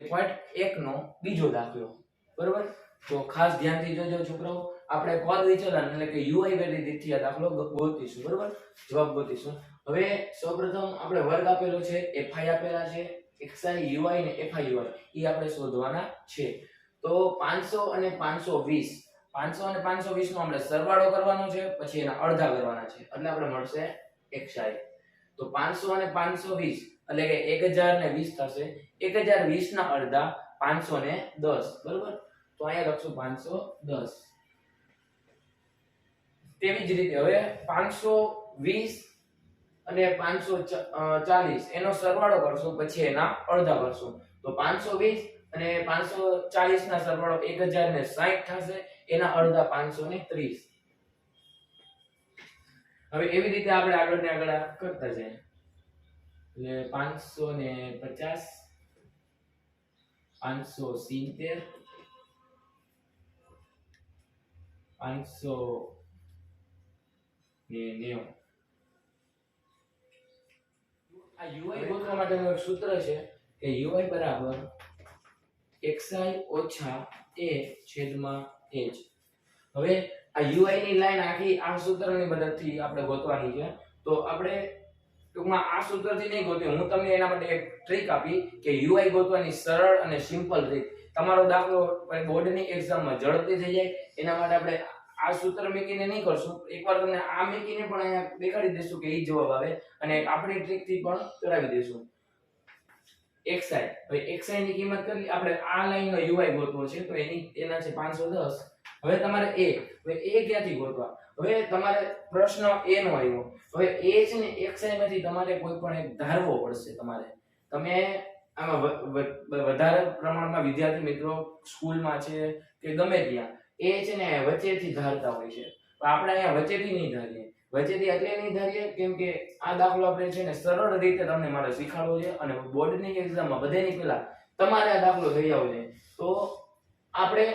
Point એકનો બીજો દાખલો. બરોબર? તો ખાસ ધ્યાનથી જોજો છોકરાઓ, આપણે પદ વિચલન એટલે કે યુઆઈ વેલિડિટી આ દાખલો ગોતીશું, બરોબર? જવાબ ગોતીશું. હવે સૌપ્રથમ આપણે વર્ગ આપેલો છે એફઆઈ આપેલા છે એક્સઆઈ યુઆઈ ને એફઆઈ યુઆઈ એ આપણે શોધવાના છે. તો 500 અને 520 500 અને 520 નો આપણે સરવાળો કરવાનો છે, પછી એના અડધા કરવાના છે, એટલે આપણે મળશે એક્સઆઈ તો 500 અને 520 એટલે કે 1020 થશે. 1020 ના અડધા 510 બરોબર? તો અહીંયા લખશું 510 તેવી જ રીતે હવે 520 અને 540 એનો સરવાળો કરશું, પછી એના અડધા કરશું. તો 520 અને 540 ના સરવાળો 1060 થશે. એના અડધા 530 હવે એવી રીતે આપણે આગળ ને આગળ કરતા જઈએ. એટલે 550 570 500 ને 90 આ યુઆઈ ગોતવા માટેનું એક સૂત્ર છે કે યુઆઈ બરાબર એક્સઆઈ ઓછા એ છેદમાં એચ હવે આ યુઆઈ ની લાઈન આખી આ સૂત્રની મદદથી આપણે ગોતવાની છે. તો આપણે ટૂંકમાં આ સૂત્રથી નહીં ગોતવી હું તમને એના માટે એક ટ્રીક આપી કે યુઆઈ ગોતવાની સરળ અને સિમ્પલ રીત તમારો દાખલો બોર્ડની એક્ઝામમાં ઝડપથી થઈ જાય. એના માટે આપણે આ સૂત્ર મેકીને નહીં કરશું. એકવાર તમને આ મૂકીને પણ અહીંયા દેખાડી દઈશું કે એ જવાબ આવે. અને આપણી ટ્રીકથી પણ કરાવી દઈશું. એક્સઆઈ હવે xi ની કિંમત કરી આપણે આ લાઈનનો યુઆઈ ગોતવો છે, તો એની, એના છે 510 હવે તમારે એ, હવે એ ક્યાંથી ગોતવા? હવે તમારે પ્રશ્ન એ નો આવ્યો. હવે એ છે ને xi માંથી તમારે કોઈ પણ એક ધારવો પડશે તમારે. તમે આમાં વધારે પ્રમાણમાં વિદ્યાર્થી મિત્રો સ્કૂલમાં છે કે ગમે ત્યાં, એ છે ને વચ્ચેથી ધારતા હોય છે. પણ આપણે અહીંયા વચ્ચેથી નહીં ધારીએ. વચ્ચેથી એટલે નહીં ધારીએ કેમ કે આ દાખલો આપણે છે ને સરળ રીતે તમને મારે શીખવાડવો છે અને બોર્ડની એક્ઝામમાં બધાની પહેલા તમારે આ દાખલો થઈ આવવો છે. તો આપણે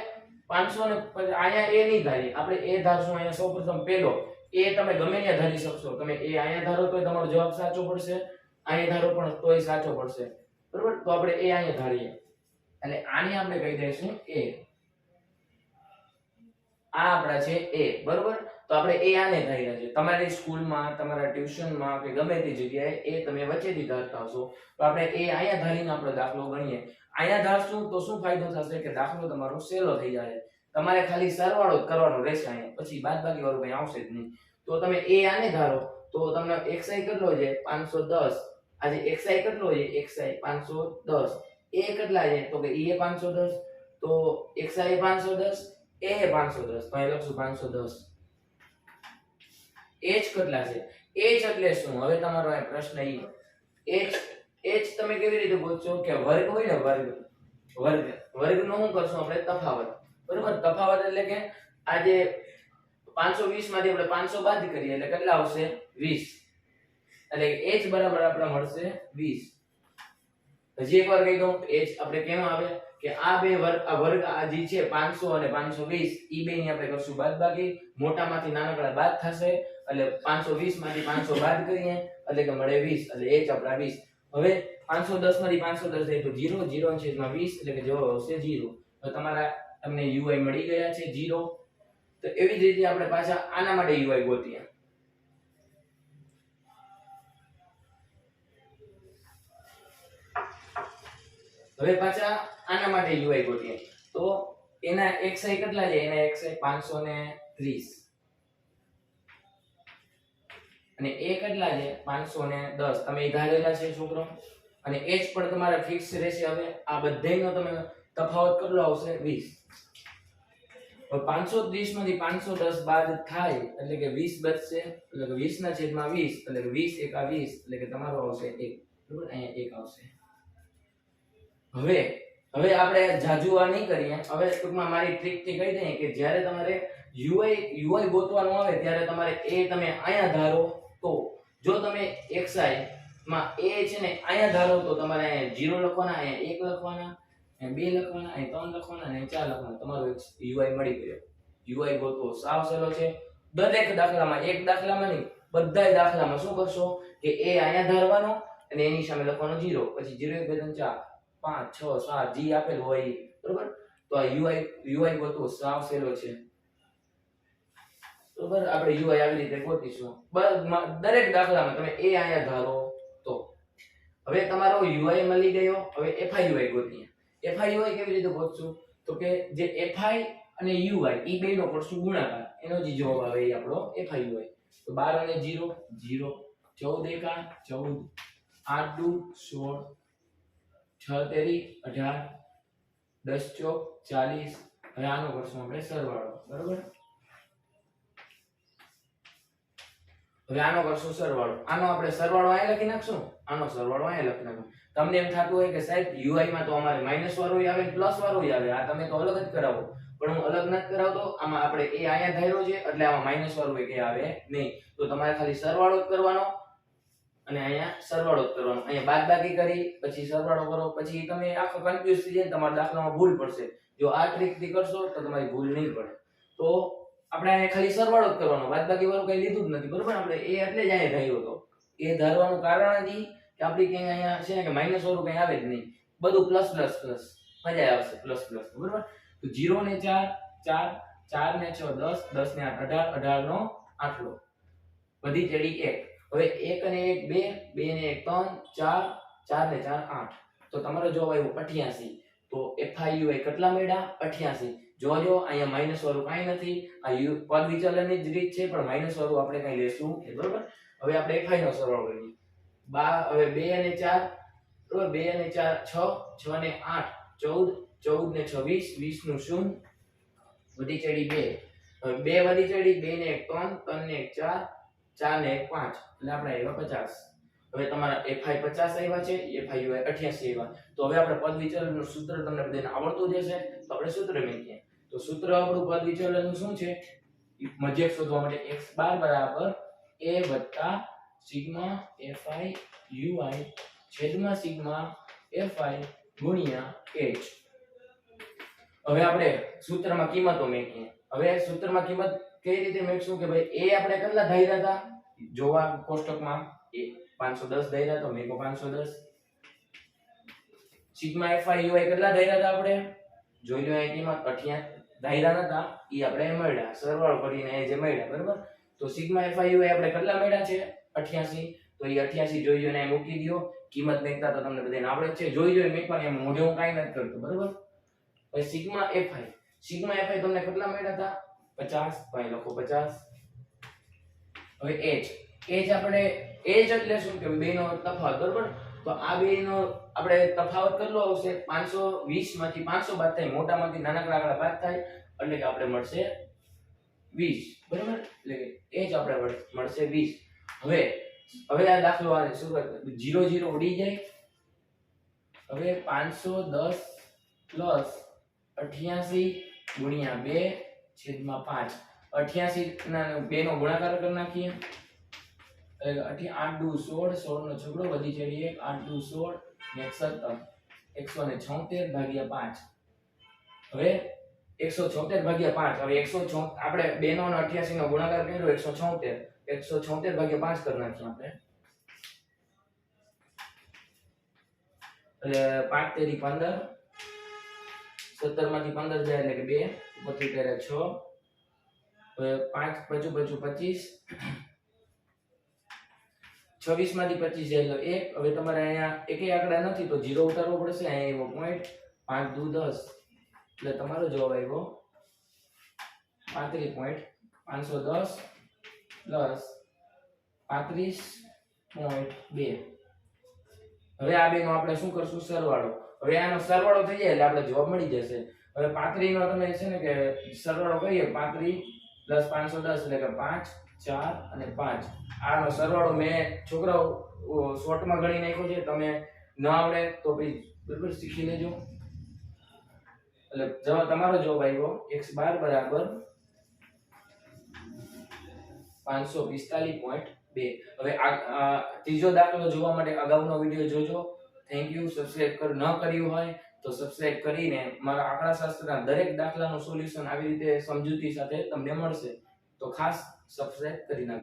પાંચસો ને અહીંયા એ નહીં ધારીએ. આપણે એ ધારશું અહીંયા સૌપ્રથમ પહેલો એ તમે ગમે ત્યાં ધારી શકશો. તમે એ અહીંયા ધારો તોય તમારો જવાબ સાચો પડશે. અહીંયા ધારો પણ તોય સાચો પડશે. બરોબર? તો આપણે એ અહીંયા ધારીએ. એટલે આને આપણે કહી દઈશું એ. આ આપણા છે એ. બરોબર? તો આપણે એ આને થઈ રહ્યા છે તમારી સ્કૂલમાં, તમારા ટ્યુશનમાં કે ગમે તે જગ્યાએ એ તમે વચ્ચેથી ધારતા હશો. તો આપણે એ અહીંયા ધારીને આપણે દાખલો ગણીએ. અહીંયા ધારશું તો શું ફાયદો થશે? કે દાખલો તમારો સહેલો થઈ જાય. તમારે ખાલી સરવાળો જ કરવાનો રહેશે અહીંયા. પછી બાદબાકી વાળું કંઈ આવશે જ નહીં. તો તમે એ આને ધારો. તો તમને xi કેટલો છે? 510 આજે xi કેટલો છે? xi 510 એ કેટલા છે? તો કે એ એ 510 તો xi એ 510 એ એ 510 તો અહીં લખશું 510 h કેટલા છે. h એટલે શું? હવે તમારો આ પ્રશ્ન એ h h તમે કેવી રીતે ગોતશો કે વર્ગ હોય ને વર્ગ? વર્ગ. વર્ગનો શું કરશું આપણે? તફાવત. બરોબર? તફાવત એટલે કે આજે 520 માંથી આપણે 500 બાદ કરીએ એટલે કેટલા આવશે? 20 એટલે h બરાબર આપણે મળશે 20 હજી એકવાર કહી દઉં h આપણે કેમ આવે? કે આ બે વર્ગ, આ વર્ગ આ જે છે 500 અને 520 ઈ બેની આપણે કરશું બાદબાકી. મોટામાંથી નાનકડા બાદ થશે. એટલે 520 માંથી 500 બાદ કરીએ, એટલે કે મળે 20 એટલે h આપણા 20 હવે 510 માંથી 510 થાય તો 0 0 છેદમાં 20 એટલે કે જવાબ આવશે 0 તો તમારા તમને ui મળી ગયા છે 0 તો એવી જ રીતે આપણે પાછા આના માટે ui ગોતીએ. હવે પાછા આના માટે ui ગોતીએ. તો એના xi કેટલા છે? એના xi 530 અને એ કેટલા છે? 510 તમે ઈ ધારેલા છે છોકરો? અને એજ પણ તમારે ફિક્સ રહેશે. હવે આ બધાયનો તમે તફાવત કેટલો આવશે? 20 હવે 530 માંથી 510 બાદ થાય એટલે કે વીસ બચશે. એટલે કે 20 ના છેદમાં વીસ. એટલે કે 20 એકા વીસ. એટલે કે તમારો આવશે એક. બરોબર? અહીંયા એક આવશે. હવે હવે આપણે જાજુવા નહીં કરીએ. હવે ટૂંકમાં મારી ટ્રીકથી કહી દઈએ કે જ્યારે તમારે UI યુઆઈ ગોતવાનું આવે ત્યારે તમારે એ તમે અહીંયા ધારો તો, જો તમે એક્સઆઈ માં એ છે ને અહીંયા ધારો તો તમારે 0 લખવાના, અહીંયા એક લખવાના, અહીંયા બે લખવાના, અહીંયા ત્રણ લખવાના અને ચાર લખવાના. તમારો એક UI મળી ગયો. યુઆઈ ગોતવો સાવ સહેલો છે. દરેક દાખલામાં, એક દાખલામાં નહીં, બધાય દાખલામાં શું કરશો કે એ અહીંયા ધારવાનો અને એની સામે લખવાનો જીરો. પછી 0 1 2 3 4 પાંચ, છ, સાત, જી આપેલ હોય. બરોબર? તો આ યુઆઈ યુઆઈ ગોતવો સાવ સહેલો છે. બરોબર આપણે યુઆઈ આવી રીતે ગોતીશું. બસ દરેક દાખલામાં તમે એ અહીંયા ધારો તો. હવે તમારો યુઆઈ મળી ગયો. હવે એફઆઈયુઆઈ ગોતીએ. એફઆઈયુઆઈ કેવી રીતે ગોતશું? તો કે જે એફઆઈ અને યુઆઈ એ બેનો કરશું ગુણાકાર એનો જે જવાબ આવે એ આપણો એફઆઈયુઆઈ તો બાર અને જીરો જીરો, ચૌદ એકા, ચૌદ. આઠ દુ, સોળ. છ તેરી, અઢાર. દસ ચોક, ચાલીસ. હવે આનો કરશું આપણે સરવાળો. બરોબર? હવે આનો કરશું સરવાળો. આનો આપણે સરવાળો અહીંયા લખી નાખશું? આનો સરવાળો અહીંયા લખી નાખશું. તમને એમ થતું હોય કે સાહેબ, UI માં તો અમારે માઇનસ વાળો આવે પ્લસ વાળો આવે. આ તમે તો અલગ જ કરાવો. પણ હું અલગ નથી કરાવતો. આમાં આપણે એ અહીંયા ધાર્યો છે, એટલે આમાં માઇનસ વાળું કે આવે નહીં. તો તમારે ખાલી સરવાળો જ કરવાનો અને અહીંયા સરવાળો જ કરવાનો. અહીંયા બાદબાકી કરી, પછી સરવાળો કરો, પછી તમે આખો કન્ફ્યુઝ થઈ જાય તમારા દાખલામાં ભૂલ પડશે. જો આ ટ્રીકથી કરશો તો તમારી ભૂલ નહીં પડે. તો આપણે ખાલી સરવાળો જ કરવાનો બાદબાકી વાળું કઈ લીધું જ નથી, બરોબર? આપણે એ એટલે જ અહીંયા થયો હતો. એ ધારવાનું કારણ હતી કે આપણી ક્યાંય અહીંયા છે ને કે માઇનસ વાળું કઈ આવે જ નહીં. બધું પ્લસ પ્લસ પ્લસ મજા આવશે પ્લસ પ્લસ બરોબર? તો જીરો ને ચાર ચાર ચાર ને છ, દસ દસ ને આઠ, અઢાર અઢાર નો આટલો. બધી ચડી એક. હવે એક અને એક બે બે ને એક ત્રણ, ચાર ચાર ને ચાર આઠ. તો તમારો જવાબ આવ્યો અઠ્યાસી તો એફઆઈયુ કેટલા મળ્યા? અઠ્યાસી. જોજો, અહીંયા માઇનસ વાળું કાંઈ નથી. આ યુ પદ વિચલનની જ રીત છે, પણ માઇનસ વાળું આપણે કઈ લેશું બરોબર? હવે આપણે એફઆઈ નો સરવાળો કરીએ. બા, હવે બે અને ચાર, બરોબર? બે અને ચાર, છ છ ને આઠ, ચૌદ ચૌદ ને છવ્વીસ, વીસનું શું વધી ચડી બે. હવે બે વધી ચડી, બે ને એક ત્રણ ત્રણ ને એક ચાર ચાર ને એક પાંચ. એટલે આપણે આવ્યા પચાસ. હવે તમારા એફઆઈ પચાસ આવ્યા છે એફઆઈ યુઆઈ અઠ્યાસી આવ્યા. તો હવે આપણે પદ વિચલનનું સૂત્ર તમને બધાને આવડતું જ હશે, તો આપણે સૂત્ર મેળવીએ. તો સૂત્ર આપણું પદ વિચલનનું શું છે? મધ્યક શોધવા માટે x બાર બરાબર a વત્તા સિગ્મા fi ui છેદમાં સિગ્મા fi ગુણ્યા h. હવે આપણે સૂત્રમાં કિંમતો મેકીએ હવે સૂત્રમાં કિંમત કઈ રીતે મેકશું કે ભાઈ a આપણે કેટલા ધાર્યા હતા? જોવા કોષ્ટકમાં એ 510 ધાર્યા તો મેકો 510 સિગ્મા fi ui કેટલા ધાર્યા હતા આપણે? જોઈ લો અહીં કિંમત 88 ધાર્યા નતા એ આપણે મળ્યા. સરવાળો કરીને એ જે મળ્યા, બરાબર? તો સિગ્મા fi ui આપણે કેટલા મળ્યા છે? 88 તો એ 88 જોઈ જોઈને મૂકી દો કિંમત મેકતા તો તમને બધાને આવડે છે. જોઈ જોઈ મેકવાની એમ મોઢે હું કાંઈ નથી કરતો, બરાબર? પછી સિગ્મા fi સિગ્મા fi તમને કેટલા મળ્યા હતા? 50 તો અહીં લખો 50 હવે h જ આપણે h એટલે શું કે બેનો તફાવત, બરાબર? તો આ બેનો આપણે તફાવત કરલો આવશે? 520 માંથી 500 બાદ થાય, મોટામાંથી નાનકડા આગળ બાદ થાય, એટલે કે આપણે મળશે વીસ, બરાબર? એટલે કે જ આપણે મળશે વીસ. હવે હવે આ દાખલો આવે શું કરતા જીરો જીરો ઉડી જાય. હવે 510 પ્લસ 88 ગુણ્યા બે છેદમાં 5 88 ના બે નો ગુણાકાર કરી નાખીએ. એટલે અઠી આઠ દુ સોળ, સોળનો છગડો વધી ચડી એક, આઠ દુ સોળ, ને સત્તર. એકસો ને છોતેર ભાગ્યા પાંચ. હવે એકસો છોતેર ભાગ્યા પાંચ. હવે એકસો છો, આપણે બે નો અઠ્યાસી નો ગુણાકાર કર્યો, એકસો છોતેર. એકસો છોતેર ભાગ્યા પાંચ કરી નાખીએ આપણે. એટલે પાંચ તેરી પંદર. સત્તરમાંથી પંદર જાય એટલે કે બે. ઉપરથી કરે છ. પાંચ, પચું પચું, પચીસ. છવ્વીસમાંથી પચીસ જાય તો એક. હવે તમારે અહીંયા એકેય આંકડા નથી, તો જીરો ઉતારવો પડશે, અહીંયા એવો પોઈન્ટ પાંચ દુ દસ. એટલે તમારો જવાબ આવ્યો પાંત્રીસ પોઈન્ટ પાંચસો દસ પ્લસ પાંત્રીસ પોઈન્ટ બે. હવે આ બેનો આપણે શું કરશું? સરવાળો. હવે આનો સરવાળો થઈ જાય એટલે આપણે જવાબ મળી જશે. હવે પાંત્રીસ નો તમે છે ને કે સરવાળો કરીએ પાંત્રીસ પ્લસ પાંચસો દસ, એટલે કે પાંચ ચાર અને પાંચ. આનો સરવાળો મેં છોકરાઓ શોર્ટમાં ગણી નાખ્યો છે. તમે ન આવડે તો પછી બરાબર શીખી લેજો. એટલે જવાબ તમારો જવાબ આવ્યો. એક્સ બાર બરાબર પાંચસો પિસ્તાલીસ પોઈન્ટ બે. હવે આ ત્રીજો દાખલો જોવા માટે અગાઉનો વીડિયો જોજો. થેન્ક યુ સબસ્ક્રાઇબ કર ન કર્યું હોય તો સબસ્ક્રાઇબ કરીને મારા આંકડા શાસ્ત્રના દરેક દાખલાનું સોલ્યુશન આવી રીતે સમજૂતી સાથે તમને મળશે. તો ખાસ સબસ્ક્રાઇબ કરી નાખજો.